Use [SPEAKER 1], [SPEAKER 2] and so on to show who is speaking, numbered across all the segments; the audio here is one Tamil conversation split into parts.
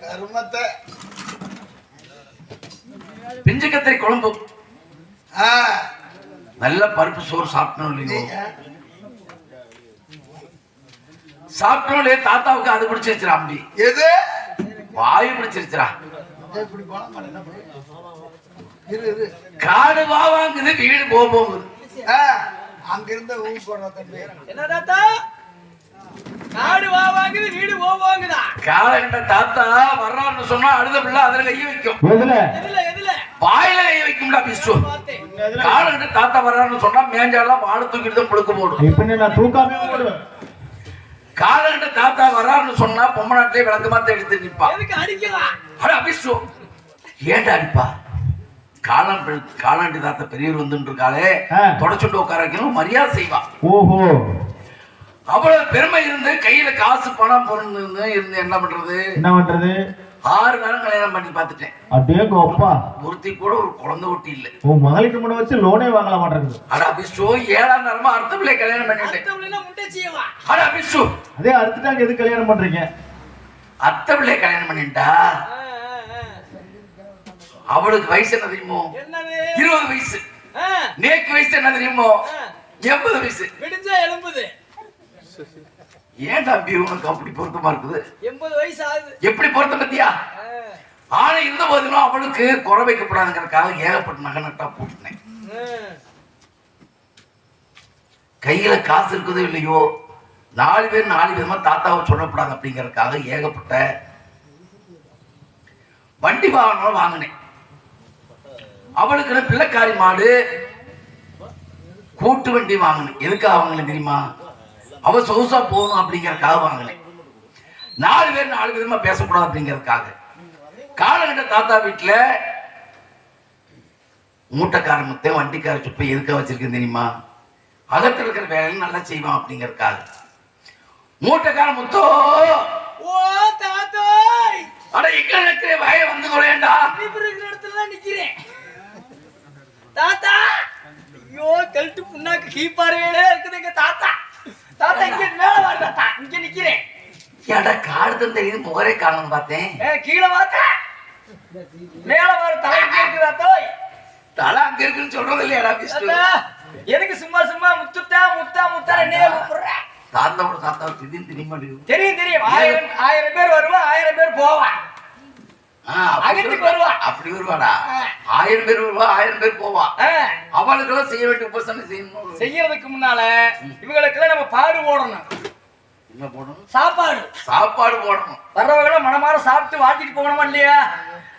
[SPEAKER 1] கருமத்தை.
[SPEAKER 2] பிஞ்சு கத்திரி குழம்பு.
[SPEAKER 1] ஆ,
[SPEAKER 2] நல்ல பருப்பு சோறு சாப்பிட்டோம் இல்லையோ இல்லையோ தாத்தாவுக்கு அது பிடிச்சிருச்சுரா அம்பி.
[SPEAKER 1] எது?
[SPEAKER 2] வாயு பிடிச்சிருச்சுரா காடு வா வாங்குது வீடு போ போகுது.
[SPEAKER 1] அங்கிருந்த ஊ போடுற தம்பி.
[SPEAKER 3] என்ன தாத்தா? காடு வா வாங்குது வீடு போ வாங்குதா?
[SPEAKER 2] காலகண்ட தாத்தா வர்றான்னு சொன்னா அழுத பிள்ளை அதுல கைய வைக்கும்.
[SPEAKER 4] எதுல?
[SPEAKER 3] எதுல எதுல?
[SPEAKER 2] வாயில கைய வைக்கும்டா பிஸ்டு
[SPEAKER 3] பார்த்தேன்.
[SPEAKER 2] காலகண்ட தாத்தா வர்றான்னு சொன்னா மேஞ்சாலாம் வாழை தூக்கிட்டு தான் புழுக்க போடும்.
[SPEAKER 4] இப்ப நான் தூக்காமே ஓடுவேன்
[SPEAKER 2] காலகண்ட தாத்தா வர்றான்னு சொன்னா பொம்மநாட்டிலே விளக்கு மாத்த எடுத்து நிப்பா.
[SPEAKER 3] எதுக்கு அடிக்கலாம்
[SPEAKER 2] அட அபிஷு ஏன்டா அடிப்பா? காளான் பெ- காளாண்டி தாத்தா பெரியவர் வந்துட்டு இருக்காளே. தொடச்சுட்டு உட்கார வைக்கணும் மரியாதை செய்வா.
[SPEAKER 4] ஓஹோ.
[SPEAKER 2] அவ்வளவு பெருமை இருந்து கையில காசு பணம் பொருள் இருந்து என்ன பண்றது?
[SPEAKER 4] என்ன பண்றது?
[SPEAKER 2] ஆறு நேரம் கல்யாணம் பண்ணி பார்த்துட்டேன்.
[SPEAKER 4] அப்படியே அப்பா
[SPEAKER 2] ஒருத்தி கூட ஒரு குழந்தை ஒட்டி இல்ல.
[SPEAKER 4] உன் மகளிர் முன்ன வச்சு லோனே வாங்கல மாட்டேங்குது.
[SPEAKER 2] அட அபிஷு ஏழாம் நேரமா அர்த்த பிள்ளை கல்யாணம் பண்ணிட்டேன். அட அபிஷு.
[SPEAKER 4] அதே அடுத்துட்டாங்க எது கல்யாணம் பண்றீங்க?
[SPEAKER 2] அத்த பிள்ளை கல்யாணம் பண்ணிட்டா? அவளுக்கு வயசு என்ன தெரியுமோ? இருபது வயசு. நேக்கு வயசு என்ன தெரியுமோ? எண்பது வயசு.
[SPEAKER 3] விடிஞ்சா எலும்புது
[SPEAKER 2] ஏன் தம்பி உனக்கு அப்படி பொருத்தமா இருக்குது?
[SPEAKER 3] எண்பது வயசு ஆகுது
[SPEAKER 2] எப்படி பொருத்தம் பத்தியா? ஆனா இருந்த போதிலும் அவளுக்கு குறை வைக்கப்படாதுங்கிறதுக்காக ஏகப்பட்ட நகை நட்டா போட்டுனேன். கையில காசு இருக்குதோ இல்லையோ நாலு பேர் நாலு விதமா தாத்தாவை சொல்லக்கூடாது அப்படிங்கறதுக்காக ஏகப்பட்ட வண்டி வாகனம் வாங்கினேன். அவளுக்கு பிள்ளைக்காரி மாடு? கூட்டு வண்டி வாங்கினேன். எதுக்காக வாங்கினேன் தெரியுமா? அவ சொகுசா போகணும் அப்படிங்கறதுக்காக வாங்கினேன் நாலு பேர் நாலு விதமா பேசக்கூடாது அப்படிங்கறதுக்காக. காலகட்ட தாத்தா வீட்டுல மூட்டைக்கார முத்தை வண்டிக்கார சுப்பை எதுக்காக வச்சிருக்கேன் தெரியுமா? அகத்துல இருக்கிற வேலையில நல்லா செய்வான் அப்படிங்கறதுக்காக. மூட்டைக்கார முத்தோ
[SPEAKER 3] ஓ தாத்தாய்
[SPEAKER 2] அட எங்க இருக்கிற வய வந்து குறையண்டா
[SPEAKER 3] இடத்துல நிக்கிறேன். தாத்தா! ஐயோ கழட்டு புண்ணாக்கு கீப்பாருவேலே இருக்குது எங்க தாத்தா. தாத்தா இங்க மேல தாத்தா. இங்க நிக்கிறேன்.
[SPEAKER 2] ஏடா காடு தந்தை முகரே காரணம் பார்த்தேன்.
[SPEAKER 3] கீழே பார்த்தா மேல வர தலை இங்க இருக்குதா தோய்
[SPEAKER 2] தலை அங்க இருக்குன்னு சொல்றது இல்லையாடா விஷ்ணு
[SPEAKER 3] தாத்தா எதுக்கு சும்மா சும்மா முத்துட்டா முத்தா முத்தா என்னைய கூப்பிடுற?
[SPEAKER 2] தாத்தா திடீர்னு திடீர் மாட்டேங்குது
[SPEAKER 3] தெரியும் தெரியும். ஆயிரம் ஆயிரம் பேர் வருவா ஆயிரம் பேர் போவா
[SPEAKER 2] ஆ, அப்படி
[SPEAKER 3] அகத்துக்கு
[SPEAKER 2] வருவா. அப்படி வருவாடா. ஆயிரம் பேர் வருவா ஆயிரம் பேர் போவா.
[SPEAKER 3] ஆ,
[SPEAKER 2] அவளுக்கெல்லாம் செய்ய வேண்டிய உபசனை செய்யணும்?
[SPEAKER 3] செய்யறதுக்கு முன்னால இவங்களுக்கெல்லாம் நம்ம பாடு போடணும்.
[SPEAKER 2] என்ன போடணும்?
[SPEAKER 3] சாப்பாடு.
[SPEAKER 2] சாப்பாடு போடணும்.
[SPEAKER 3] வர்றவங்களும் மனமார சாப்பிட்டு வாழ்த்திட்டு போகணுமா இல்லையா?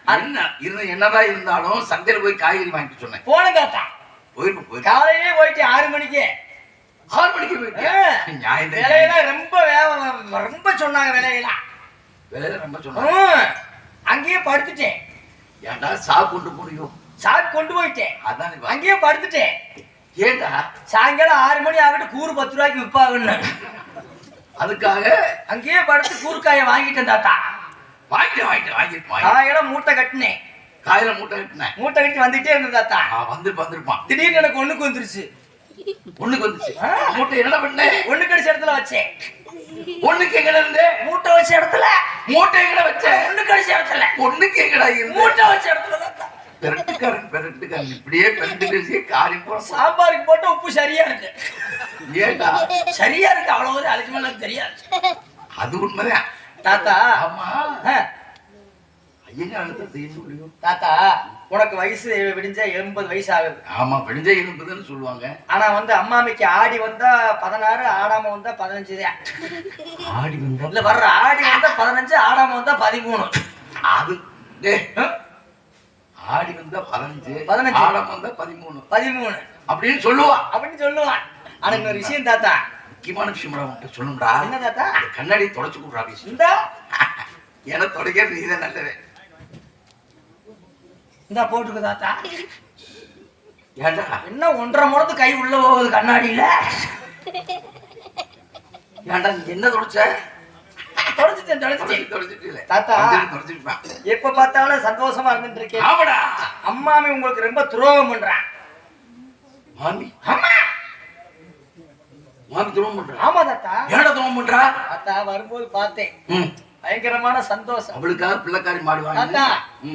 [SPEAKER 2] என்ன இருந்த என்னதான் இருந்தாலும் சந்தையில போய் காய்கறி வாங்கிட்டு சொன்னேன்.
[SPEAKER 3] போன தாத்தா.
[SPEAKER 2] போயிருப்போம்
[SPEAKER 3] காலையிலே போயிட்டு ஆறு மணிக்கு.
[SPEAKER 2] ஆறு மணிக்கு தான்.
[SPEAKER 3] விலையெல்லாம் ரொம்ப ரொம்ப சொன்னாங்க விலையெல்லாம்.
[SPEAKER 2] வேலை ரொம்ப சொன்னாங்க.
[SPEAKER 3] அங்கேயே படுத்துட்டேன்.
[SPEAKER 2] ஏன்டா சாப்பிட்டு முடியும்
[SPEAKER 3] சாக்கு கொண்டு போயிட்டேன்.
[SPEAKER 2] அதான்.
[SPEAKER 3] அங்கேயே படுத்துட்டேன்.
[SPEAKER 2] ஏன்டா
[SPEAKER 3] சாயங்காலம் ஆறு மணி ஆகட்டும் கூறு பத்து ரூபாய்க்கு விற்பாங்கன்னு
[SPEAKER 2] அதுக்காக?
[SPEAKER 3] அங்கேயே படுத்து கூறுக்காயை வாங்கிட்டேன் தாத்தா.
[SPEAKER 2] வாங்கிட்டு வாங்கிட்டு வாங்கிட்டு வாங்கி
[SPEAKER 3] காயெல்லாம் மூட்டை கட்டினேன்.
[SPEAKER 2] காயில மூட்டை கட்டினேன்
[SPEAKER 3] மூட்டை கட்டி வந்துட்டே இருந்தேன் தாத்தா.
[SPEAKER 2] வந்து வந்திருப்பான்
[SPEAKER 3] திடீர்னு எனக்கு ஒண்ணுக்கு வந்துருச்சு.
[SPEAKER 2] ஒண்ணுக்கு வந்துச்சு மூட்டை என்ன பண்ண?
[SPEAKER 3] ஒண்ணு கடிச்ச இடத்துல வச்சேன்.
[SPEAKER 2] ஒண்ணுக்கு எங்கட இருந்து?
[SPEAKER 3] மூட்டை வச்ச இடத்துல
[SPEAKER 2] மூட்டை எங்கட வச்ச?
[SPEAKER 3] ஒண்ணு கடிச்ச இடத்துல
[SPEAKER 2] ஒண்ணுக்கு எங்கடா இருந்து?
[SPEAKER 3] மூட்டை வச்ச இடத்துல தாத்தா
[SPEAKER 2] பெரட்டுக்காரன் பெரட்டுக்காரன். இப்படியே பெரட்டு காரி போட
[SPEAKER 3] சாம்பாருக்கு போட்ட உப்பு சரியா இருக்கு.
[SPEAKER 2] ஏன்டா
[SPEAKER 3] சரியா இருக்கு. அவ்வளவு அதுக்கு மேல தெரியாது.
[SPEAKER 2] அது உண்மைதான்.
[SPEAKER 3] தாத்தா.
[SPEAKER 2] ஆமா. முடியும்
[SPEAKER 3] தாத்தா. உனக்கு வயசு விடிஞ்சா எண்பது வயசு ஆகுது
[SPEAKER 2] ஆமா பெடிஞ்ச இருப்பதுன்னு சொல்லுவாங்க.
[SPEAKER 3] ஆனா வந்து அம்மாமிக்கு ஆடி வந்தா பதினாறு ஆடாம வந்தா பதினஞ்சு தான்.
[SPEAKER 2] ஆடி வந்தா
[SPEAKER 3] இல்ல வர்ற ஆடி வந்தா பதினஞ்சு ஆடாம வந்தா பதிமூணு.
[SPEAKER 2] அது ஆடி வந்தா பதினஞ்சு
[SPEAKER 3] பதினஞ்சு.
[SPEAKER 2] ஆடம் வந்தா பதிமூணு.
[SPEAKER 3] பதிமூணு.
[SPEAKER 2] அப்படின்னு சொல்லுவா
[SPEAKER 3] அப்படின்னு சொல்லுவான். ஆனா இன்னொரு விஷயம் தாத்தா.
[SPEAKER 2] முக்கியமான விஷயம் உன்கிட்ட சொல்லும்டா
[SPEAKER 3] என்ன தாத்தா?
[SPEAKER 2] கண்ணாடி தொடச்சு கொடுறா
[SPEAKER 3] இந்தா.
[SPEAKER 2] ஏன்னா தொடக்கிறது நீதான் நல்லது
[SPEAKER 3] இந்தா போட்டுக்க தாத்தா.
[SPEAKER 2] ஏன்டா
[SPEAKER 3] என்ன ஒன்றரை முறத்து கை உள்ள போகுது கண்ணாடியில?
[SPEAKER 2] ஏன்டா நீ என்ன தொடச்ச?
[SPEAKER 3] தொடச்சிட்டேன் தொடச்சிட்டேன்.
[SPEAKER 2] தொடச்சு தொடச்சிட்டு
[SPEAKER 3] தாத்தா. எப்ப பார்த்தாலும் சந்தோஷமா இருந்துட்டு இருக்கேன்
[SPEAKER 2] ஆமாடா.
[SPEAKER 3] அம்மாமி உங்களுக்கு ரொம்ப துரோகம் பண்றான்
[SPEAKER 2] மாமி.
[SPEAKER 3] ஆமா
[SPEAKER 2] மாமி துரோகம் பண்றா
[SPEAKER 3] ஆமா தாத்தா.
[SPEAKER 2] ஏன்டா துரோகம் பண்றா
[SPEAKER 3] தாத்தா வரும்போது பார்த்தேன். பயங்கரமான சந்தோஷம்.
[SPEAKER 2] அவளுக்காக பிள்ளைக்காரி மாடு வாங்கி
[SPEAKER 3] தாத்தா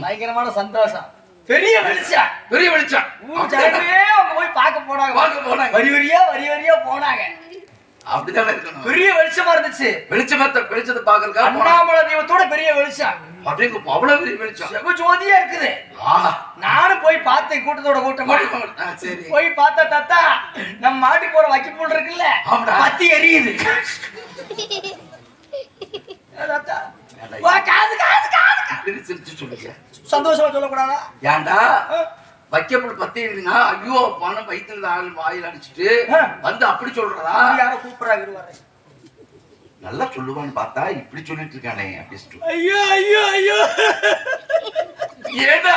[SPEAKER 3] பயங்கரமான சந்தோஷம். பெரிய வெளிச்சம்
[SPEAKER 2] பெரிய வெளிச்சம்
[SPEAKER 3] ஊர் ஜனங்களே அவங்க போய் பார்க்க போனாங்க.
[SPEAKER 2] பார்க்க போனாங்க.
[SPEAKER 3] வரி வரியா வரி வரியா போனாங்க.
[SPEAKER 2] அப்படித்தானே இருக்கணும்.
[SPEAKER 3] பெரிய வெளிச்சமா இருந்துச்சு.
[SPEAKER 2] வெளிச்சமத்தை வெளிச்சத்தை பாக்குறதுக்காக போனாங்க.
[SPEAKER 3] அண்ணாமலை தெய்வத்தோட பெரிய வெளிச்சம்.
[SPEAKER 2] அப்படிங்க அவ்வளவு பெரிய வெளிச்சம்.
[SPEAKER 3] செம ஜோதியா இருக்குது.
[SPEAKER 2] ஆஹா
[SPEAKER 3] நானும் போய் பார்த்தேன் கூட்டத்தோட கூட்டமா.
[SPEAKER 2] சரி.
[SPEAKER 3] போய் பார்த்தா தாத்தா நம்ம மாட்டுக்கு போற வைக்கப்புல் இருக்குல்ல
[SPEAKER 2] ஆமாடா.
[SPEAKER 3] பத்தி எரியுது. தாத்தா. வா காது காது காது
[SPEAKER 2] சிரிச்சு சொல்லுங்க.
[SPEAKER 3] சந்தோஷமா சொல்லக்கூடாதா?
[SPEAKER 2] ஏன்டா வைக்கப்பட பத்தி இருக்குன்னா ஐயோ பணம் வயிற்றுல ஆள் வாயில் அடிச்சுட்டு. வந்து அப்படி சொல்றதா
[SPEAKER 3] யாரோ கூப்பிடுறாங்க இருவாரு
[SPEAKER 2] நல்லா சொல்லுவான்னு பார்த்தா இப்படி சொல்லிட்டு இருக்கானே அப்படி.
[SPEAKER 3] ஐயோ ஐயோ ஐயோ.
[SPEAKER 2] ஏடா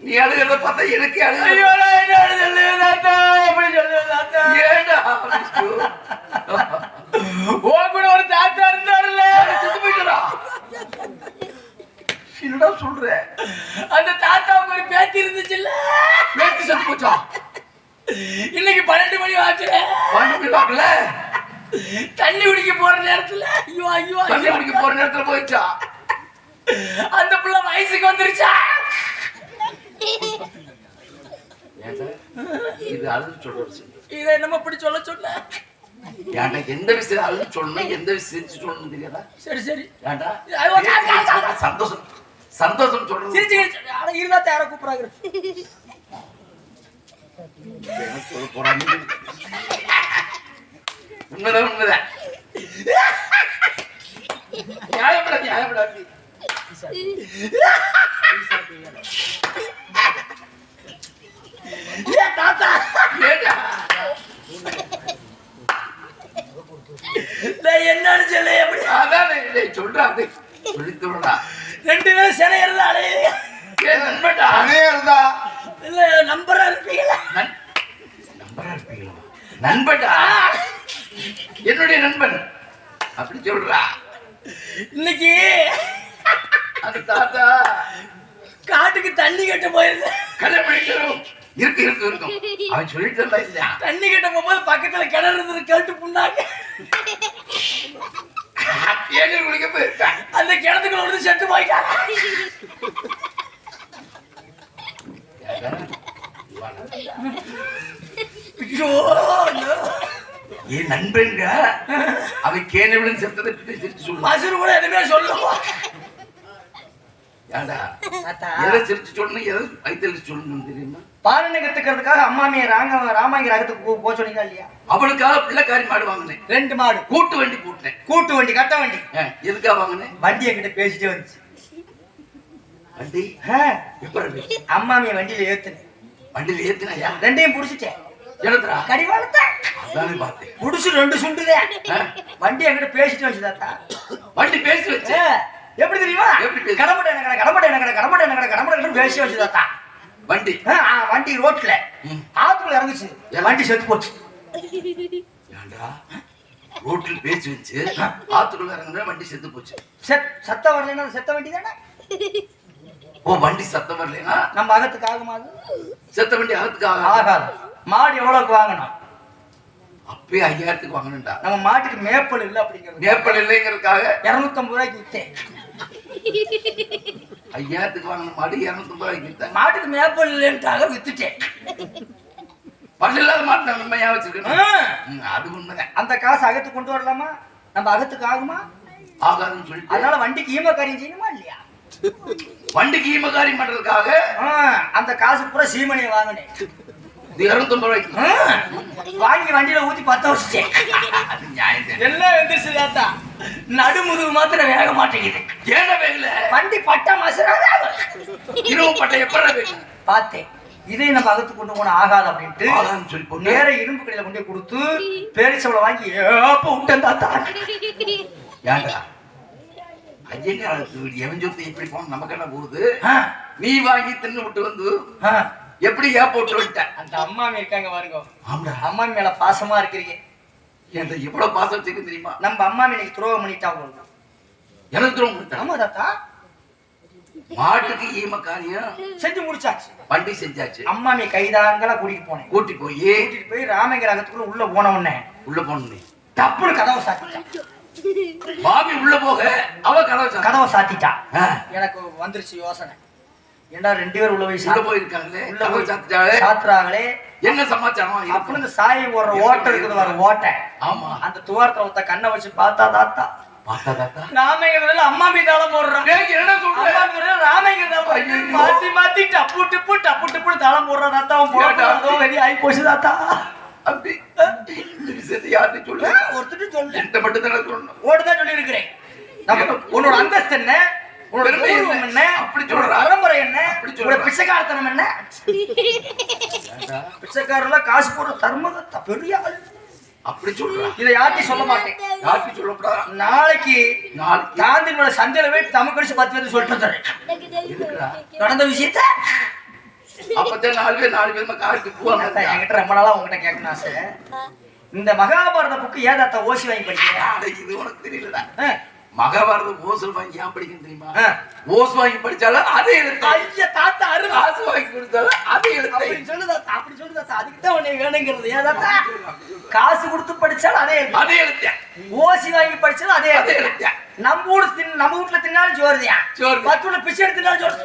[SPEAKER 2] நீ அழுகிறத பார்த்தா எனக்கு அழுக.
[SPEAKER 3] ஐயோ நான் என்ன தாத்தா.
[SPEAKER 2] ஏடா விஷ்ணு?
[SPEAKER 3] உன் கூட ஒரு தாத்தா இருந்தாருல்ல
[SPEAKER 2] செத்து போயிட்டடா என்னடா சொல்ற.
[SPEAKER 3] அந்த தாத்தாவுக்கு ஒரு பேத்தி இருந்துச்சுல்ல?
[SPEAKER 2] பேச்சு செத்து போச்சா?
[SPEAKER 3] இன்னைக்கு பன்னெண்டு மணி ஆச்சுல
[SPEAKER 2] பண்ணி பார்க்கல
[SPEAKER 3] தண்ணி குடிக்க போற நேரத்துல ஐயோ ஐயோ
[SPEAKER 2] தண்ணி குடிக்க போற நேரத்துல போயிடுச்சா?
[SPEAKER 3] அந்த புள்ள வயசுக்கு வந்துருச்சா?
[SPEAKER 2] இது அழுது சொல்ற விஷயம்
[SPEAKER 3] இதை என்னமோ இப்படி சொல்ல சொன்ன
[SPEAKER 2] ஏன்டா எந்த விஷயம் அழுது சொல்லணும் எந்த விஷயம் தெரியாதா?
[SPEAKER 3] சரி சரி.
[SPEAKER 2] ஏன்டா? சந்தோஷம். சந்தோஷம் சொல்றது
[SPEAKER 3] சிரிச்சு ஆனா இருந்தா யார கூப்பிடுறாங்க?
[SPEAKER 2] சொல்ல உண்மைதான். உண்மைதான் ஏண்டா?
[SPEAKER 3] நான் என்னன்னு சொல்ல எப்படி?
[SPEAKER 2] அதான் டேய் சொல்றா டேய் சொல்லித் சொல்றா
[SPEAKER 3] ரெண்டு பேரும்
[SPEAKER 2] நண்பன்டா
[SPEAKER 1] அதே இருந்தா
[SPEAKER 3] இல்ல நம்பரா இருப்பீங்களா
[SPEAKER 2] நண்பரா இருப்பீங்களா நண்பன்டா என்னுடைய நண்பன் அப்படி சொல்றா
[SPEAKER 3] இன்னைக்கு
[SPEAKER 2] அந்த தாத்தா
[SPEAKER 3] காட்டுக்கு தண்ணி கட்ட போயிருந்தேன்
[SPEAKER 2] கல்யாணம் பண்ணிக்கிறோம் இருக்கு இருக்கு இருக்கும் அவன் சொல்லிட்டு இருந்தா இல்லையா
[SPEAKER 3] தண்ணி கட்ட போகும்போது பக்கத்துல கிணறு இருந்தது கேட்டு புண்ணாங்க
[SPEAKER 2] ஏன் குளிக்க போயிருக்கான்
[SPEAKER 3] அந்த கிணத்துக்குள்ள வந்து செத்து போயிட்டாங்க.
[SPEAKER 2] என் நண்பன்க அவன் கேனவிடன் செத்ததை சிரிச்சு சொல்லுவான்
[SPEAKER 3] மசுறு கூட எதுவுமே சொல்லுவோம்
[SPEAKER 2] ஏண்டா எதை சிரிச்சு சொல்லணும் எதை வயிற்றுல சொல்லணும் தெரியுமா?
[SPEAKER 3] பாலனை கத்துக்கிறதுக்காக அம்மாமிய ராங்க ராமாங்க ரகத்துக்கு போ சொன்னீங்க இல்லையா
[SPEAKER 2] அவளுக்காக பிள்ளைக்காரி மாடு வாங்கினேன்
[SPEAKER 3] ரெண்டு மாடு
[SPEAKER 2] கூட்டு வண்டி கூட்டினேன்
[SPEAKER 3] கூட்டு வண்டி கட்ட வண்டி
[SPEAKER 2] எதுக்காக வாங்கினேன்
[SPEAKER 3] வண்டி என்கிட்ட பேசிட்டே வந்துச்சு
[SPEAKER 2] வண்டி
[SPEAKER 3] அம்மாமிய வண்டியில ஏத்துனேன்
[SPEAKER 2] வண்டியில ஏத்தினாயா
[SPEAKER 3] ரெண்டையும் புடிச்சிட்டேன்
[SPEAKER 2] பார்த்தேன்
[SPEAKER 3] புடிச்சு ரெண்டு சுண்டுதே வண்டி என்கிட்ட பேசிட்டு வந்துச்சு தாத்தா
[SPEAKER 2] வண்டி பேசி வச்சு
[SPEAKER 3] எப்படி தெரியுமா
[SPEAKER 2] எப்படி பேசு?
[SPEAKER 3] கடமட்டை என்ன கடமட்டை என்ன கடமட்டை என்ன கடமட்டை பேசி வச்சு தாத்தா
[SPEAKER 2] வண்டி.
[SPEAKER 3] வண்டி ரோட்ல. ஆத்துல இறங்குச்சு. வண்டி செத்து போச்சு.
[SPEAKER 2] ஏண்டா ரோட்டில் பேசி வச்சு ஆத்துக்குள்ள இறங்குற வண்டி செத்து போச்சு.
[SPEAKER 3] செத் சத்தம் வரலைன்னா செத்த வண்டி தானே?
[SPEAKER 2] ஓ வண்டி சத்தம் வரலைன்னா
[SPEAKER 3] நம்ம அகத்துக்கு ஆகுமா அது?
[SPEAKER 2] செத்த வண்டி அகத்துக்காக
[SPEAKER 3] ஆகாது. மாடு எவ்வளவுக்கு வாங்கணும்?
[SPEAKER 2] அப்பயே ஐயாயிரத்துக்கு வாங்கணும்டா.
[SPEAKER 3] நம்ம மாட்டுக்கு மேப்பல் இல்லை அப்படிங்கிறது.
[SPEAKER 2] நேப்பல் இல்லைங்கிறதுக்காக.
[SPEAKER 3] இருநூத்தம்பது ரூபாய்க்கு வித்தேன்.
[SPEAKER 2] ஐயாயிரத்துக்கு வாங்கின மாடு இரநூத்தம்பது ரூபாய்க்கு வித்தாங்க
[SPEAKER 3] மாட்டுக்கு மேப்பல் இல்லைன்ட்டாக வித்துட்டேன்.
[SPEAKER 2] பல்லு இல்லாத மாட்டு நம்ம
[SPEAKER 3] ஆ,
[SPEAKER 2] வச்சிருக்கணும் அது உண்மைதான்.
[SPEAKER 3] அந்த காசு அகத்து கொண்டு வரலாமா? நம்ம அகத்துக்கு ஆகுமா?
[SPEAKER 2] ஆகாதுன்னு சொல்லிட்டு
[SPEAKER 3] அதனால வண்டிக்கு ஈம காரியம் செய்யணுமா இல்லையா?
[SPEAKER 2] வண்டிக்கு ஈமகாரி பண்றதுக்காக
[SPEAKER 3] ஆ, அந்த காசு பூரா சீமனையை வாங்கினேன்.
[SPEAKER 2] இரநூத்தம்பது ரூபாய்க்கு.
[SPEAKER 3] வாங்கி வண்டியில ஊத்தி பத்த
[SPEAKER 2] தான்.
[SPEAKER 3] எல்லாம் வந்துருச்சு தாத்தா நடுமுதுகு மாத்திரம் வேக மாட்டேங்குது.
[SPEAKER 2] ஏன்டா வேகல?
[SPEAKER 3] வண்டி பட்டா மசராதா
[SPEAKER 2] இரவு பட்டை எப்படா
[SPEAKER 3] பார்த்தேன். இதை நம்ம அகத்து கொண்டு போன ஆகாது அப்படின்ட்டு
[SPEAKER 2] சொல்லி
[SPEAKER 3] நேர இரும்பு கடையில கொண்டு கொடுத்து பேரிச்சவளை வாங்கி ஏப்ப விட்டேன் தாத்தா.
[SPEAKER 2] ஏன்டா ஐயங்க எவன் சொத்து எப்படி போன நமக்கு என்ன போகுது நீ வாங்கி தின்னு விட்டு வந்து எப்படி ஏன் போட்டு விட்ட
[SPEAKER 3] அந்த அம்மாமி இருக்காங்க பாருங்க.
[SPEAKER 2] ஆமாடா.
[SPEAKER 3] அம்மாமி மேல பாசமா இருக்கிறீங்க.
[SPEAKER 2] என்கிட்ட எவ்வளவு பாசம் வச்சிருக்கு தெரியுமா?
[SPEAKER 3] நம்ம அம்மாமி இன்னைக்கு துரோகம் பண்ணிட்டா உங்களுக்கு
[SPEAKER 2] எனக்கு தூரம் கொடுத்தா
[SPEAKER 3] ஆமா தாத்தா.
[SPEAKER 2] மாட்டுக்கு ஈம காரியம்.
[SPEAKER 3] செஞ்சு முடிச்சாச்சு.
[SPEAKER 2] வண்டி செஞ்சாச்சு.
[SPEAKER 3] அம்மாமி கைதாங்களா கூட்டிட்டு போனேன்.
[SPEAKER 2] கூட்டி போய்
[SPEAKER 3] கூட்டிட்டு போய் ராமங்கிற அகத்துக்குள்ள உள்ள போன உடனே.
[SPEAKER 2] உள்ள போன
[SPEAKER 3] தப்புன்னு கதவை சாத்திட்டேன்
[SPEAKER 2] மாமி உள்ள போக அவ கதவை
[SPEAKER 3] கதவை சாத்திட்டா. எனக்கு வந்துருச்சு யோசனை. ஏண்டா ரெண்டு பேரும் உள்ள போய்
[SPEAKER 2] உள்ள போயிருக்காங்களே?
[SPEAKER 3] உள்ள போய்
[SPEAKER 2] சாத்திட்டாலே
[SPEAKER 3] சாத்துறாங்களே.
[SPEAKER 2] என்ன சமாச்சாரம்?
[SPEAKER 3] அப்படின்னு இந்த சாயை ஓடுற ஓட்டை இருக்குது வர ஓட்டை.
[SPEAKER 2] ஆமா.
[SPEAKER 3] அந்த துவாரத்தை ஒருத்த கண்ணை வச்சு பார்த்தா தாத்தா. ராமங்கிறதுல அம்மா
[SPEAKER 2] சொல்ற?
[SPEAKER 3] அம்மாங்கிறதுல ராமங்கிறதால. மாத்தி மாத்தி டப்பு டிப்பு டப்பு டிப்பு தளம் போடுறான் தாத்தா. அவன் போடுறான்
[SPEAKER 2] ஏண்டா?
[SPEAKER 3] அதோ வெளியே ஆகி போச்சு தாத்தா.
[SPEAKER 2] அப்படி யார்கிட்ட சொல்லு?
[SPEAKER 3] ஒருத்தர் சொல்லு.
[SPEAKER 2] மட்டும் தானே சொல்லணும்.
[SPEAKER 3] ஓட்டுதான் சொல்லி இருக்கிறேன் உன்னோட அந்தஸ்து என்ன? உன்னோட
[SPEAKER 2] என்ன? அப்படி சொல்றா.
[SPEAKER 3] பரம்பரை என்ன?
[SPEAKER 2] அப்படி சொல்றா.
[SPEAKER 3] பிச்சைக்காரத்தனம் என்ன? பிச்சைக்காரெல்லாம் காசு போடுற தர்மகத்தா பெரிய ஆளு.
[SPEAKER 2] அப்படி சொல்றா.
[SPEAKER 3] இதை யார்ட்டையும் சொல்ல மாட்டேன்.
[SPEAKER 2] யார்கிட்ட சொல்லக்கூடாதா?
[SPEAKER 3] நாளைக்கு காந்தினோட சந்தையில போய் தமிழ் கடிச்சு பத்து பேர் சொல்லிட்டு வந்துடுறேன். நடந்த விஷயத்த?
[SPEAKER 2] அப்பதான் நாலு பேர் நாலு பேர்
[SPEAKER 3] தாத்தா,
[SPEAKER 2] போவாங்க.
[SPEAKER 3] என்கிட்ட ரொம்ப நாளா உங்ககிட்ட கேட்கணும் ஆசை. இந்த மகாபாரத புக்கு ஏன் தாத்தா ஓசி வாங்கி படிக்கிறேன்
[SPEAKER 2] இது உனக்கு தெரியலடா. மகாபாரதம் ஓசல் வாங்கி ஏன் படிக்கணும் தெரியுமா. ஓஸ் வாங்கி படிச்சாலும் அதே எழுத்து.
[SPEAKER 3] ஐயா தாத்தா அருவா
[SPEAKER 2] காசு வாங்கி கொடுத்தாலும் அதே எழுத்து.
[SPEAKER 3] அப்படி சொல்லு தாத்தா அப்படி சொல்லு தாத்தா. அதுக்கு தான் உன்னை வேணுங்கிறது. ஏன் தாத்தா? காசு கொடுத்து படிச்சாலும் அதே எழுத்து.
[SPEAKER 2] அதே எழுத்து.
[SPEAKER 3] ஓசி வாங்கி படிச்சாலும் அதே
[SPEAKER 2] அதே
[SPEAKER 3] எழுத்து. நம்ம ஊர் தின் நம்ம வீட்டுல தின்னாலும் சோறுதியா?
[SPEAKER 2] சோறு.
[SPEAKER 3] பத்து வீட்டுல பிச்சை எடுத்து தின்னாலும் சோறு.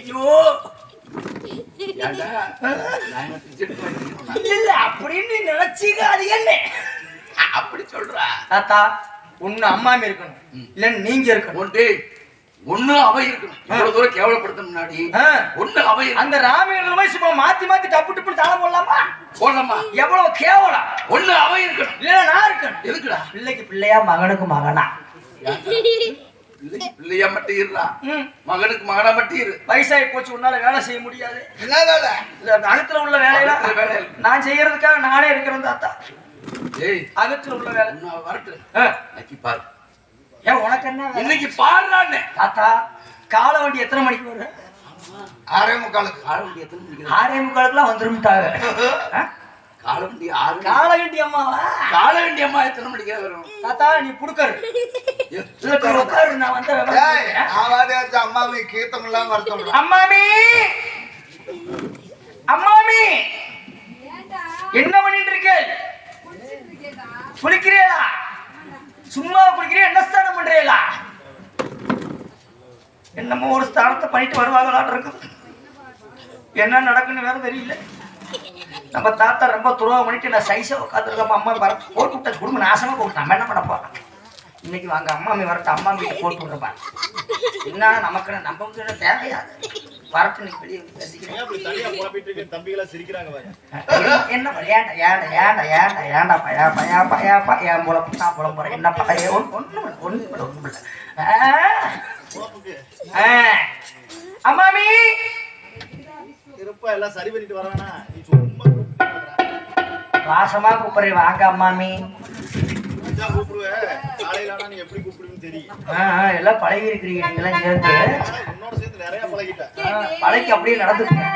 [SPEAKER 3] ஐயோ. இல்ல அப்படின்னு நினைச்சீங்க அது என்ன.
[SPEAKER 2] அப்படி சொல்றா.
[SPEAKER 3] தாத்தா ஒண்ணு அம்மாமி இருக்கணும். இல்ல நீங்க இருக்கணும்.
[SPEAKER 2] ஒன்று ஒண்ணு அவை இருக்கணும். இவ்வளவு தூரம் கேவலப்படுத்த முன்னாடி. ஒண்ணு அவை.
[SPEAKER 3] அந்த சும்மா மாத்தி மாத்தி டப்பு டப்புன்னு தலை போடலாமா?
[SPEAKER 2] போடலாமா?
[SPEAKER 3] எவ்வளவு கேவலம்.
[SPEAKER 2] ஒண்ணு அவை இருக்கணும்.
[SPEAKER 3] இல்ல நான் இருக்கணும்.
[SPEAKER 2] எதுக்குடா?
[SPEAKER 3] பிள்ளைக்கு பிள்ளையா மகனுக்கு மகனா.
[SPEAKER 2] பிள்ளையா மட்டும் இருடா. மகனுக்கு மகனா மட்டும் இரு
[SPEAKER 3] வயசாகி போச்சு உன்னால வேலை செய்ய முடியாது.
[SPEAKER 1] என்ன வேலை
[SPEAKER 3] இல்ல அந்த அகத்துல உள்ள வேலையில
[SPEAKER 2] வேலை.
[SPEAKER 3] நான் செய்யறதுக்காக நானே இருக்கிறேன் தாத்தா.
[SPEAKER 2] ஏய்
[SPEAKER 3] அகத்துல உள்ள வேலை.
[SPEAKER 2] உன்னை வரட்டு. இன்னைக்கு பாரு.
[SPEAKER 3] ஏன் உனக்கு என்ன வேலை?
[SPEAKER 2] இன்னைக்கு பாடுறான்னு.
[SPEAKER 3] தாத்தா கால வண்டி எத்தனை மணிக்கு வரும்?
[SPEAKER 1] ஆறே முக்காலுக்கு.
[SPEAKER 2] கால வண்டி எத்தனை மணிக்கு
[SPEAKER 3] ஆறே முக்காலுக்குலாம் வந்துரும்ட்டாங்க ஆ?
[SPEAKER 2] கால வண்டி ஆறு மணி.
[SPEAKER 3] கால வண்டி அம்மாவா?
[SPEAKER 2] கால வண்டி அம்மா எத்தனை மணிக்கு வரும்?
[SPEAKER 3] தாத்தா நீ புடுக்கரு.
[SPEAKER 1] அம்மாவை கீர்த்தம் இல்லாம வருத்தம்
[SPEAKER 3] அம்மாமி! அம்மாமி! என்ன பண்ணிட்டு இருக்கேள் குளிக்கிறீங்களா சும்மா குளிக்கிறீ என்ன ஸ்தானம் பண்றீங்களா என்னமோ ஒரு ஸ்தானத்தை பண்ணிட்டு வருவாங்களாட்டு இருக்குது என்ன நடக்குன்னு வேற தெரியல. நம்ம தாத்தா ரொம்ப துரோகம் பண்ணிட்டு நான் சைஸா உட்காந்துருக்கப்ப அம்மா வர போட்டு விட்ட குடும்பம் நாசமா போட்டு நம்ம என்ன பண்ண போறோம்? இன்னைக்கு வாங்க அம்மாமி வரட்டும் அம்மா வீட்டு போட்டு விட்றப்பான் என்ன நமக்கு என்ன தேவையாது வரட்டு நீ வெளியே என்ன- ஏன்டா ஏன்டா ஏன்டா ஏன்டா ஏன்டா பயா பயா பயா பயா புலம் நான் புலம் போறேன். என்ன பழைய ஒன்று ஒன்றும் இல்லை ஒன்றும் இல்லை ஒன்றும். அம்மாமி
[SPEAKER 4] இருப்பா எல்லாம் சரி பண்ணிட்டு வரானா நீ சும்மா.
[SPEAKER 3] வாசமா கூப்பிடுறேன் வாங்க அம்மாமி
[SPEAKER 4] கூப்பிடுவேன் காலையில ஆனா நீ எப்படி கூப்பிடுவேன்னு தெரியும்.
[SPEAKER 3] எல்லாம் பழகி இருக்கிறீங்க நீங்களாம் சேர்ந்து
[SPEAKER 4] உன்னோட சேர்த்து நிறைய பழகிட்டேன்.
[SPEAKER 3] பழகி அப்படியே நடந்துக்குங்க.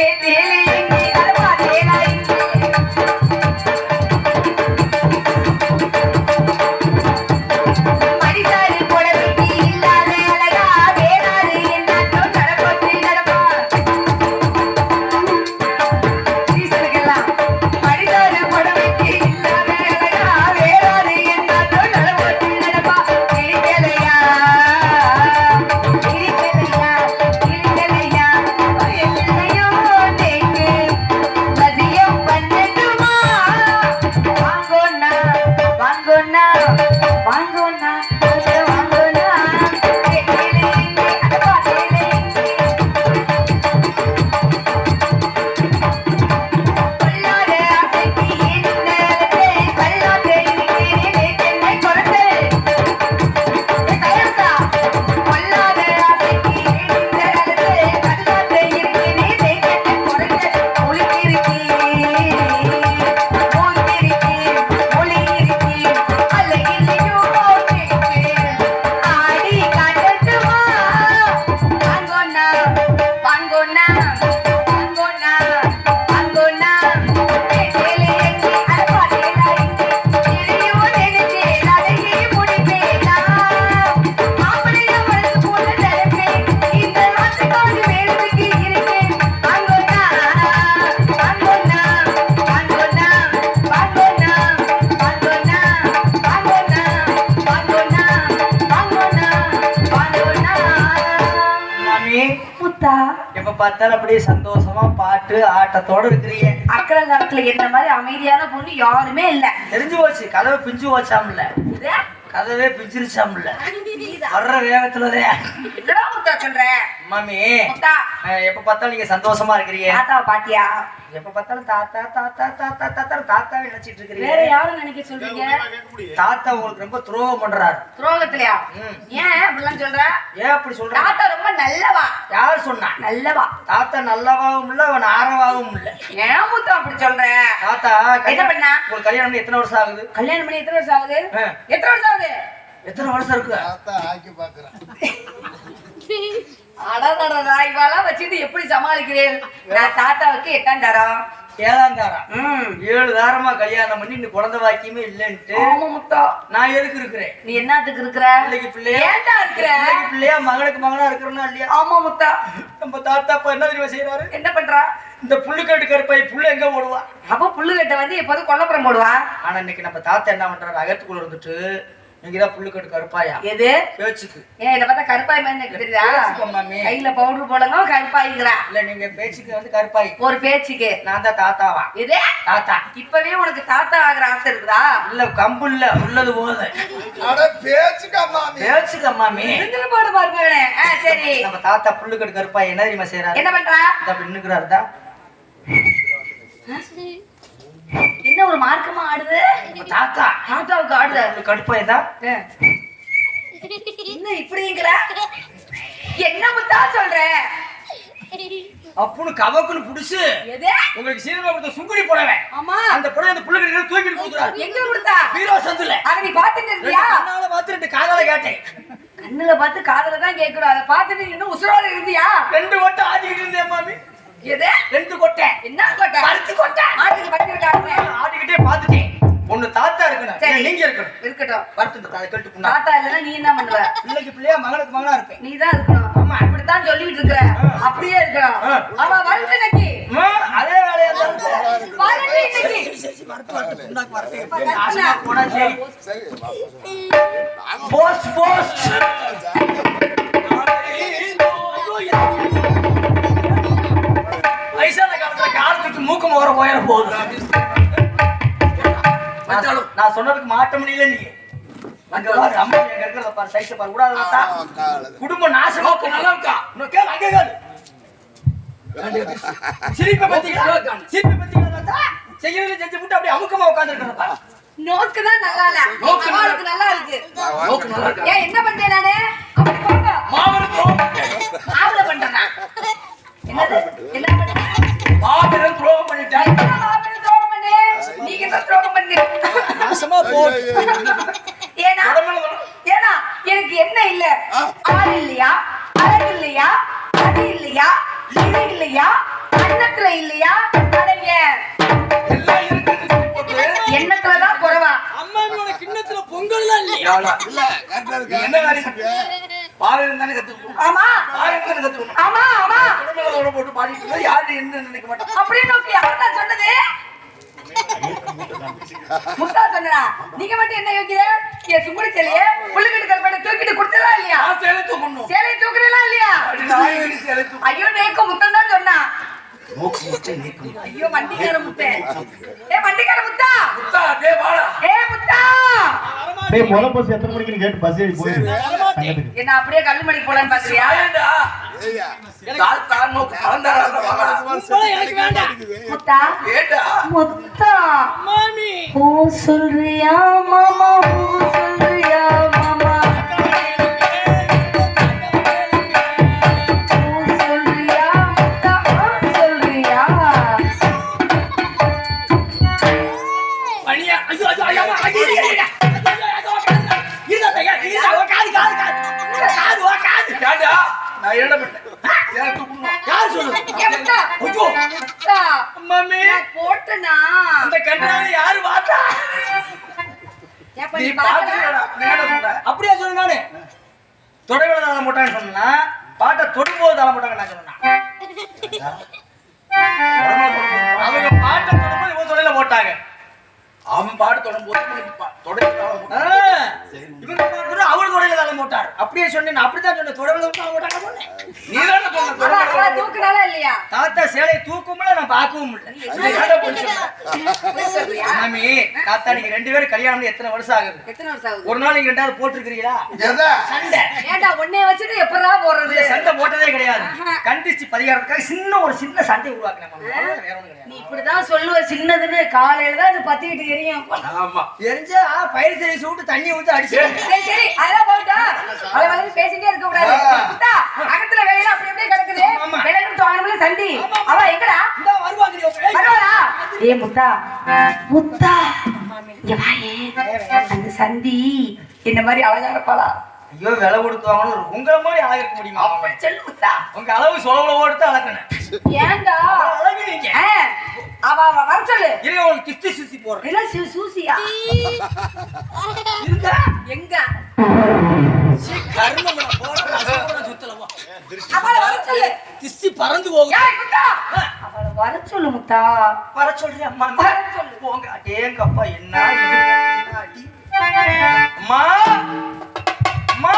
[SPEAKER 3] que பார்த்தாலும் அப்படியே சந்தோஷமா பாட்டு ஆட்டத்தோட இருக்கிறீங்க.
[SPEAKER 5] அக்கறை காலத்துல என்ன மாதிரி அமைதியான பொண்ணு யாருமே இல்ல.
[SPEAKER 3] தெரிஞ்சு போச்சு கதவை பிஞ்சு வச்சாம்ல
[SPEAKER 5] இது?
[SPEAKER 3] கதவே பிஞ்சிருச்சாம்ல. வர்ற
[SPEAKER 5] முத்தா சொல்ற?
[SPEAKER 3] மாமி எப்ப பார்த்தாலும் நீங்க சந்தோஷமா இருக்கிறீங்க.
[SPEAKER 5] தாத்தாவை பாத்தியா?
[SPEAKER 3] எப்ப பார்த்தாலும் தாத்தா தாத்தா தாத்தா தாத்தா தாத்தாவே நினைச்சிட்டு
[SPEAKER 5] வேற
[SPEAKER 3] இருக்கிறீங்க
[SPEAKER 5] யாரும் நினைக்க சொல்றீங்க?
[SPEAKER 3] தாத்தா உங்களுக்கு ரொம்ப துரோகம் பண்றாரு.
[SPEAKER 5] துரோகத்திலயா. ஏன் அப்படிலாம் சொல்ற?
[SPEAKER 3] ஏன் அப்படி சொல்ற?
[SPEAKER 5] தாத்தா ரொம்ப நல்லவா?
[SPEAKER 3] யார் சொன்னா?
[SPEAKER 5] நல்லவா?
[SPEAKER 3] தாத்தா நல்லவாவும் இல்ல அவன் ஆரவாவும் இல்ல.
[SPEAKER 5] ஏன் முத்தா அப்படி சொல்ற?
[SPEAKER 3] தாத்தா
[SPEAKER 5] என்ன
[SPEAKER 3] கல்யாணம்
[SPEAKER 5] பண்ணா?
[SPEAKER 3] உங்களுக்கு கல்யாணம் பண்ணி எத்தனை வருஷம் ஆகுது?
[SPEAKER 5] கல்யாணம் பண்ணி எத்தனை வருஷம் ஆகுது. எத்தனை வருஷம் ஆகுது?
[SPEAKER 3] எத்தனை வருஷம் இருக்கு?
[SPEAKER 1] தாத்தா ஆக்கி பாக்குறேன்.
[SPEAKER 5] அடடடடா இவாளெல்லாம் வச்சுட்டு எப்படி சமாளிக்கிறேன்? நான் தாத்தாவுக்கு எட்டாம் தரம்
[SPEAKER 3] ஏழாம் தாரம் ஏழு தாரமா கல்யாணம் பண்ணி இன்னும் குழந்தை வாக்கியமே இல்லைன்ட்டு
[SPEAKER 5] முத்தா.
[SPEAKER 3] நான் எதுக்கு இருக்கிறேன்?
[SPEAKER 5] நீ என்னத்துக்கு இருக்கிற?
[SPEAKER 3] பிள்ளைக்கு பிள்ளையா?
[SPEAKER 5] ஏன்டா இருக்கிற?
[SPEAKER 3] பிள்ளைக்கு பிள்ளையா? மகனுக்கு மகனா இருக்கிறனா இல்லையா?
[SPEAKER 5] ஆமா முத்தா.
[SPEAKER 3] நம்ம தாத்தா அப்பா என்ன தெரியுமா செய்யறாரு
[SPEAKER 5] என்ன பண்றா?
[SPEAKER 3] இந்த புல்லுக்கட்டு கருப்பை புல்லு எங்க ஓடுவா
[SPEAKER 5] அப்ப புல்லுகட்ட வந்து எப்போதும் கொல்லப்புறம் போடுவா?
[SPEAKER 3] ஆனா இன்னைக்கு நம்ம தாத்தா என்ன பண்றாரு? அகத்துக்குள்ள இருந்துட்டு நீங்கதான் புல்லுக்கட்டு கருப்பாயா?
[SPEAKER 5] எது?
[SPEAKER 3] பேச்சுக்கு.
[SPEAKER 5] ஏன் என்ன பார்த்தா கருப்பாய் மாதிரி எனக்கு தெரியுதா? கையில பவுடர் போடங்க கருப்பாயிக்கிறா.
[SPEAKER 3] இல்ல நீங்க பேச்சுக்கு வந்து கருப்பாய்.
[SPEAKER 5] ஒரு பேச்சுக்கு.
[SPEAKER 3] நான் தான் தாத்தாவா?
[SPEAKER 5] இது
[SPEAKER 3] தாத்தா.
[SPEAKER 5] இப்பவே உனக்கு தாத்தா ஆகிற ஆசை இருக்குதா?
[SPEAKER 3] இல்ல கம்பு இல்ல உள்ளது
[SPEAKER 1] அட பேச்சுக்கா மாமி
[SPEAKER 3] பேச்சுக்க மாமி
[SPEAKER 5] இருந்துட்டு போடு பாருங்க ஆ சரி.
[SPEAKER 3] நம்ம தாத்தா புல்லுக்கட்டு கருப்பாய் என்ன தெரியுமா செய்யறாரு
[SPEAKER 5] என்ன பண்றா?
[SPEAKER 3] இந்த அப்படி நின்னுக்கிறாரு தான்
[SPEAKER 5] என்ன ஒரு மார்க்கமா ஆடுது?
[SPEAKER 3] தாத்தா
[SPEAKER 5] தாத்தாவுக்கு ஆடுது?
[SPEAKER 3] கடுப்பாய் தான்
[SPEAKER 5] ஆ. என்ன இப்படிங்கிற என்ன முத்தா சொல்ற?
[SPEAKER 3] அப்புன்னு கவக்குன்னு புடிச்சு
[SPEAKER 5] எது?
[SPEAKER 3] உங்களுக்கு சீரமா கொடுத்த சுங்குடி புடவை.
[SPEAKER 5] ஆமா.
[SPEAKER 3] அந்த புடவை அந்த புல்லுக்கட்டு தூக்கிட்டு கொடுக்குறாரு
[SPEAKER 5] எங்க கொடுத்தா?
[SPEAKER 3] பீரோ சந்துல
[SPEAKER 5] அத நீ பாத்துட்டு இருந்தியா
[SPEAKER 3] கண்ணால பார்த்து ரெண்டு காதால கேட்டேன்.
[SPEAKER 5] கண்ணுல பார்த்து காதுல தான் கேட்கணும். அதை பார்த்துட்டு இன்னும் உசுரோட இருந்தியா?
[SPEAKER 3] ரெண்டு கொட்டை ஆடிக்கிட்டு இருந்தேன் மாமி.
[SPEAKER 5] எது?
[SPEAKER 3] ரெண்டு கொட்டை.
[SPEAKER 5] என்ன கொட்டை?
[SPEAKER 3] பருத்தி கொட்டை.
[SPEAKER 5] மாட்டுக்கு பட்டி விட்டாங்க
[SPEAKER 3] ஆடிக்கிட்டே பார்த்துட்டேன். ஒண்ணு தாத்தா இருக்கணும். நீங்க இருக்கணும்?
[SPEAKER 5] இருக்கட்டும்.
[SPEAKER 3] பருத்து அதை கட்டு புண்ணா.
[SPEAKER 5] தாத்தா இல்லைன்னா நீ என்ன பண்ணுவ?
[SPEAKER 3] பிள்ளைக்கு பிள்ளையா மகனுக்கு மகனா இருப்பேன்
[SPEAKER 5] நீ தான் இருக்கணும். ஆமா. இப்படித்தான் சொல்லிட்டு இருக்கிற. அப்படியே இருக்கணும். ஆமா வரட்டு இன்னைக்கு.
[SPEAKER 3] அதே வேலையா தான்
[SPEAKER 5] வரட்டு இன்னைக்கு.
[SPEAKER 3] ஆசைமா போனா சரி.
[SPEAKER 1] சரி.
[SPEAKER 3] Post post. வயசான காலத்துல காலத்துக்கு மூக்கு முகர போயிட போகுது நான் நான் சொன்னதுக்கு மாட்ட முடியல நீ. அங்க பாரு அம்மா எங்க இருக்கிறத பாரு சைஸ பாரு. கூடாது குடும்ப நாசமா
[SPEAKER 2] நல்லா இருக்கா?
[SPEAKER 3] அங்கே சிரிப்பை பத்திங்களா சிரிப்பை பத்திங்களா செய்யறது செஞ்சு விட்டு அப்படியே அமுக்கமா உட்காந்துருக்கிறதா
[SPEAKER 5] நோக்கு தான் நல்லா இல்ல. அவளுக்கு நல்லா இருக்கு.
[SPEAKER 2] நோக்கு நல்லா இருக்கா?
[SPEAKER 5] ஏன் என்ன பண்றேன் நானு? என்ன பண்றேன்?
[SPEAKER 2] மாபெரும் துரோகம் பண்ணிட்டேன்
[SPEAKER 5] என்ன மாப்பிள்ளை துரோகம் பண்ணு? நீங்க தான் துரோகம் பண்ணு.
[SPEAKER 3] நாசமா போ
[SPEAKER 5] ஏன்னா எனக்கு என்ன இல்ல? ஆள் இல்லையா? அழகு இல்லையா? அது இல்லையா? இது இல்லையா? அன்னத்துல இல்லையா? அடங்க
[SPEAKER 2] எல்லாம் போட்டு
[SPEAKER 5] எண்ணத்துலதான் குறைவா
[SPEAKER 3] அம்மா கிண்ணத்துல
[SPEAKER 2] எவ்வளோ?
[SPEAKER 1] இல்ல.
[SPEAKER 2] என்ன பாரதியம் தானே கத்துக்கணும்?
[SPEAKER 5] ஆமா.
[SPEAKER 2] பாரதியம் தானே கத்துக்கணும்?
[SPEAKER 5] ஆமா ஆமா.
[SPEAKER 2] உடம்புல உடம்பு போட்டு பாடிட்டு இருந்தா யாரு என்ன நினைக்க மாட்டான்
[SPEAKER 5] அப்படின்னு நோக்கி யார் தான் சொன்னது? முத்தா சொன்னா நீங்க மட்டும் என்ன யோகிக்கிற என் சுங்குடி செல்லிய புள்ளுக்கிட்டு கருப்பாட தூக்கிட்டு கொடுத்தலாம் இல்லையா?
[SPEAKER 2] நான் சேலை தூக்கணும்.
[SPEAKER 5] சேலை தூக்குறீங்களா இல்லையா?
[SPEAKER 2] நான்
[SPEAKER 5] ஐயோ நேக்கு முத்தம் தான் சொன்னா.
[SPEAKER 2] மூக்கு முட்டை நீக்கணும்
[SPEAKER 5] ஐயோ வண்டிக்கார முத்தே. ஏ வண்டிக்கார முத்தா.
[SPEAKER 2] முத்தா டே வாடா.
[SPEAKER 5] ஏ முத்தா.
[SPEAKER 4] டேய் முத பஸ் எத்தனை மணிக்கு கேட்டு பஸ் ஏறி சங்கத்துக்கு
[SPEAKER 5] என்ன அப்படியே கல்லுமணி போலான்னு பாக்குறியா?
[SPEAKER 1] ஏய்யா.
[SPEAKER 2] தால் தான் நோக்கு வாடா.
[SPEAKER 3] எனக்கு வேண்டாம். மாமி.
[SPEAKER 5] சொல்றியா மாமா?
[SPEAKER 3] அவரு தொடையில தாளம் போட்டார் அப்படியே சொன்னேன் நான் அப்படித்தான் சொன்னேன். தாளம் போட்டாங்க
[SPEAKER 2] நீ தானே சொன்ன
[SPEAKER 5] இல்லையா?
[SPEAKER 3] தாத்தா சேலையை தூக்கும்ல நான் பார்க்கவும்? மாமி தாத்தா நீங்க ரெண்டு பேரும் கல்யாணம் எத்தனை வருஷம் ஆகுது?
[SPEAKER 5] எத்தனை வருஷம் ஆகுது?
[SPEAKER 3] ஒரு நாள் நீங்க ரெண்டாவது போட்டிருக்கிறீங்களா?
[SPEAKER 1] எதை?
[SPEAKER 3] சண்டை.
[SPEAKER 5] ஏன்டா உன்னைய வச்சுட்டு எப்படா போறது?
[SPEAKER 3] இல்ல, சண்டை போட்டதே கிடையாது. கண்டிச்சு பரிகாரத்துக்காக சின்ன ஒரு சின்ன சண்டை உருவாக்குனேன்
[SPEAKER 5] நீ இப்படிதான் சொல்லுவ சின்னதுன்னு காலையில தான் இது பத்திக்கிட்டு எரியும்.
[SPEAKER 2] ஆமா.
[SPEAKER 3] எரிஞ்சா பயிர் சரி சூட்டு தண்ணி ஊத்தி அடிச்சு
[SPEAKER 5] சரி சரி அதெல்லாம் போட்டா வந்து பேசிட்டே இருக்க கூடாது. அகத்துல வேலையில அப்படி அப்படியே கிடக்குது.
[SPEAKER 3] ஆமா.
[SPEAKER 5] விளையாட்டு தோணமுல சண்டி. அவ எங்கடா. பரவாயில்ல ஏ முத்தா. முத்தா. அந்த சந்தி என்ன மாதிரி அழகா இருப்பாளா
[SPEAKER 3] ஐயோ விலை கொடுத்தவங்களும் உங்களை மாதிரி அழகு இருக்க முடியுமா?
[SPEAKER 5] அப்படி சொல்லு முத்தா.
[SPEAKER 3] உங்க அளவு சொலவுல ஓடுத்து அளக்கணும்
[SPEAKER 5] ஏன்டா?
[SPEAKER 3] அழகு நீங்க.
[SPEAKER 5] அவ அவ வர சொல்லு.
[SPEAKER 3] இருங்க உங்களுக்கு கிஸ்தி சிஸ்தி போடுறேன்.
[SPEAKER 5] என்ன சூ சூசியா?
[SPEAKER 3] இருக்கா?
[SPEAKER 5] எங்க?
[SPEAKER 3] சீ, கருமம் போடுறேன், அசுரம் திருஷ்டி பறந்து போகும்
[SPEAKER 5] அவளை வர சொல்லு முத்தா.
[SPEAKER 3] வர சொல்றியா
[SPEAKER 5] வர சொல்லு.
[SPEAKER 3] போங்க. அடேங்கப்பா என்ன அடி அம்மா? அம்மா?